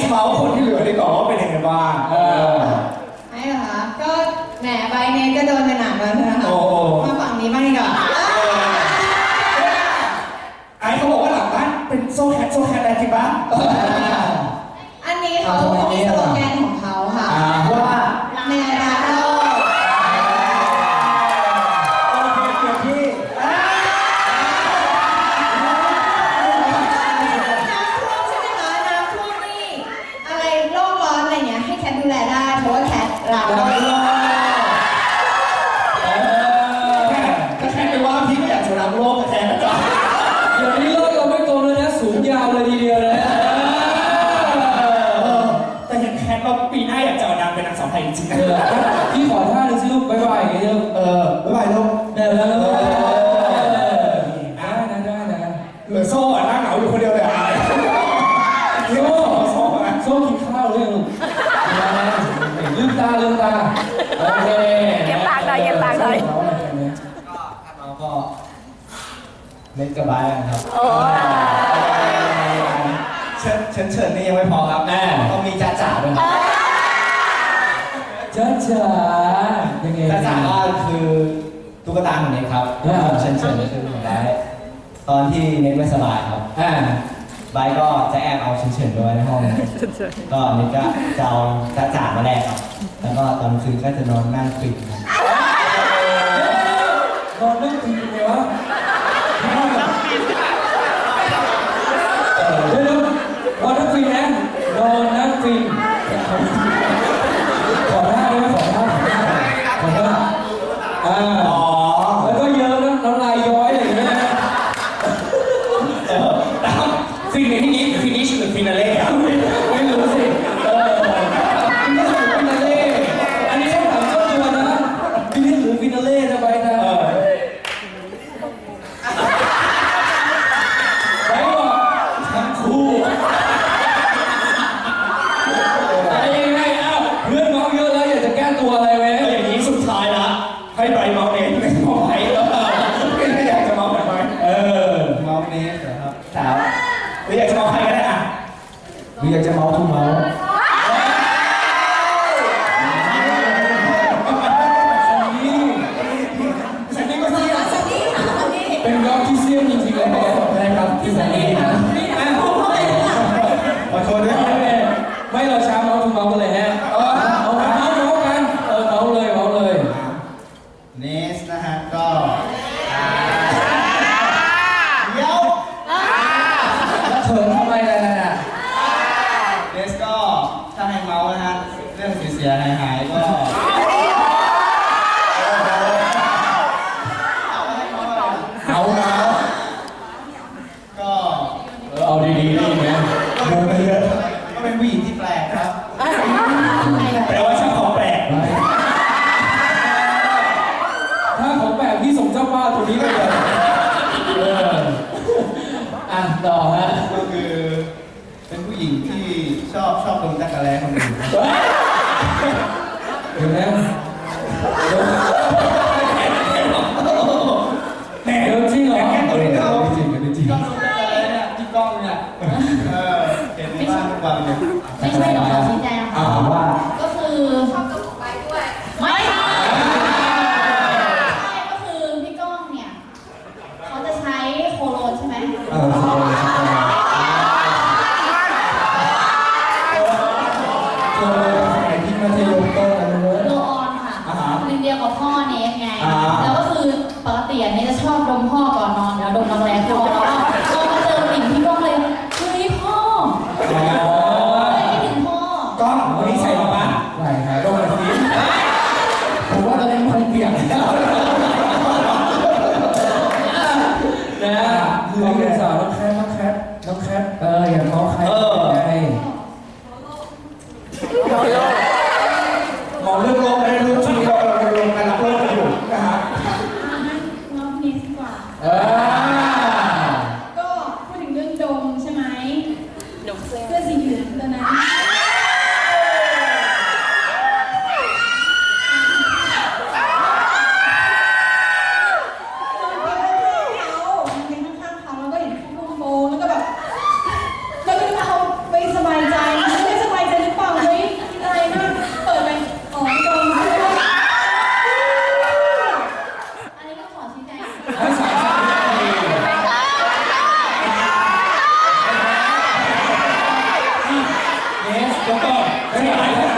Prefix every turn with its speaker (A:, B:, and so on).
A: ส์เมาส์คนที่เหลือได้ก
B: ว่าว่าเป็นยังไงบ้างเออ
C: ไม่เหรอคะก็แหมใบเนยก็โดนไปหนักแล้วนะคะ
B: อ้โห
C: มาฝั่งนี้บ้างดีกว่า
B: ไอ้เขาบอกว่าหลังบ้านเป็นโซแคทโซแคทอะไร
C: กันบ้าง
B: อั
C: นนี้เขา
B: เขา
D: มีสโล
B: แก จริงๆ
D: เออพี่ขอท่าหนึ่งสิลูกบ๊ายบายอย่างเงี้ยลูก
B: เออบ๊ายบายลูก
D: เออได้นะได้นะ
B: เหลือโซ่อะนั่งเหงาอยู่คนเดียวเลยอะ
D: โซ่
B: โซ่อะ
D: โซ่กินข้าวหรือยังลูกลืมตาลืมตาโอเค
E: เก็บตังค์หน่อยเก็บตังค์หน่อย
A: ก็ถ้าเมาก็เล่นกระบายนะครับ
E: โอ้
A: จ้าจ๋ายั
D: งไง
A: จ้าจ๋าก็คือตุ๊กตาของเน็ตครับ
D: อ่า
A: เชิญเชิญก็คือผมได้ตอนที่เน็ตไม่สบายครับ
D: อ่า
A: ไบร์ทก็จะแอบเอาเชิญเชิญไปไว้ในห้อง ก็เน็ตก็จะเอาจ้าจ๋ามาแลกครับ แล้วก็ตอนคืนก็จะนอนนั่งฟินครับ
D: นอนเรื่องจริงเป็นไงวะเดี๋ยวๆนอนนั่งฟินนะนอนนั่งฟินขอหน้าได้ไหมขอหน้าขอหน้าอ่า
B: อ๋อ
D: แล้วก็เยิ้มน้ำน้ำลายย้อยอะไรอย่างเงี้ยนะ
B: เออแล้วฟินในที่นี้ฟินิชหรือฟินาเล่อะ
D: ไม่รู้สิเออฟินิชหรือฟินาเล่อันนี้ต้องถามเจ้าตัวนะฟินิชหรือฟินาเล่นะไปนะ
B: เออ
D: ไปบอกทั้งคู่อะไรยังไงเอ้าเพื่อนน้องเยอะแล้วอยากจะแก้ตัวอะไรไหม
B: เอาอย่างนี้สุดท้ายละให้ไบรท์เมาเนสไม่เมาไบรท์แล้วไม่อยากจะเมาแบบไหนเออ
A: เมาส์เน็ตเหรอครับสาว
B: หรืออยากจะเมาใครก็ได้อะ
A: ห รืออยากจะเมาส์คุณเมาส์
D: นี่
B: สันนี่ก็เสีย
C: สันนี่ค่ะสันนี่
D: เป็นร็อกที่เสี้ยนจริงๆเลยนี่
A: ครับที่สันนี่นะ
C: นี่อะพูดเลยค่ะ
A: ขอโทษด้วย
D: ไม่ไม่เราช้าเมาส์ถึงเมาส์เลยฮะเออเอาเมาส์เมาส์กัน เออเมาส์เลยเมาส์เลย
A: เนสนะฮะก็เดี๋ยว
D: เถินทำไมล่ะน่ะ
A: เนสก็ ถ้าให้เมาส์นะฮะ เรื่องเสียหายหายๆก็
D: เอาเมาส์
A: ก็
D: เออเอาดีๆดีไหม
A: ก็เป็นผู้หญิงที่แปลกครับ
B: แปลว่าชอบของแปลก
D: ถ้าของแบบพี่ส่งเจ้าป้าตัวนี้ก็เลยเอออะต่อฮะ
A: ก็คือเป็นผู้หญิงที่ ชอบชอบดมจักรแลคนอื่น
D: เดี๋ยวนะเดี๋ยว
B: แหม
D: เดี๋ยวจริงเหรอ
B: แกตัวนี้เนาะ
D: จริงจริงจริง
A: ชอบดมจักรแลเนี่ยที่กล้องเนี่ยเออเห็นบ้างทุกวันเลย
E: ไม่ใช่หรอกขอชี้แจง
D: อ่าว่า
E: ก็คือชอบกับของไปด้วย ไม่ใช่ก็คือพี่ก้องเนี่ย เขาจะใช้โคโรนใช่ไหม
D: เออใช่ใช่เจอสมัยที่มัธยมต้นอะไรเว้ย
E: โลออนค่ะเป็นเดียวกับพ่อเนสไงแล้วก็คือปกติเนี่ยจะชอบดมพ่อก่อนนอนแล้วดมรักแร้พ่อแล้วก็พอมาเจอกลิ่นพี่ก้องเลยเฮ้ยพ่อเลยคิดถึงพ่อ
B: กล้องวันนี้ใส่มาปะ
D: ไหนหายโรคอะไรนี้ผมว่าตอนนี้มันเปลี่ยนแล้วนะคือเป็นสาวน้องแคทน้องแคทน้องแคทเอออย่าเมาใครไง
B: มองเรื่องลกไม่ แล้วก็ขยา
E: ยให้